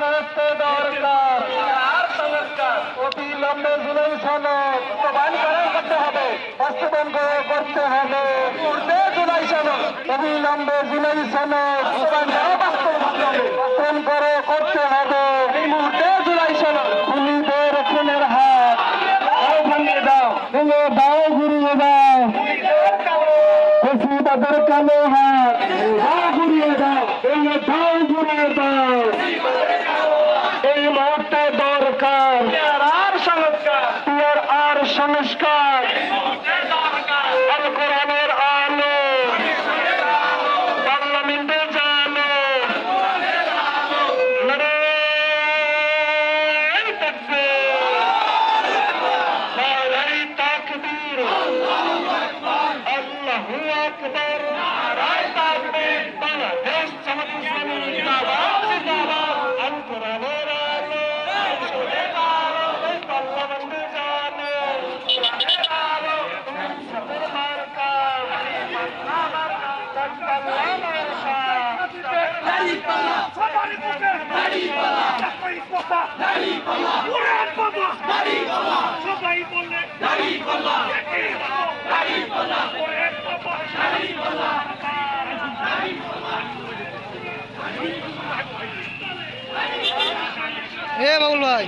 মুহূর্তে দরকার। আর সংস্কার অবিলম্বে জুলাই সনদ বাস্তবায়ন করতে হবে। বাস্তবায়ন করে করতে হবে। মুহূর্তে জুলাই সনদ। অবিলম্বে জুলাই সনদ বাস্তবায়ন করে বাস্তবায়ন করে করতে হবে। এই মুহূর্তে জুলাই সনদ। খুনের হাত। দাও ভাঙিয়ে দাও। ভেঙে দাও ঘুরিয়ে দাও। ফেসিবাদের কালো হাত দাও ঘুরিয়ে দাও ভেঙে দাও ঘুরিয়ে দাও এই মুহূর্তে দরকার আর সংস্কার পিয়ার আর সংস্কার আল কোরআনের আলো। পার্লামেন্টে জানো। আল্লাহু আকবার। এ বাবুল ভাই।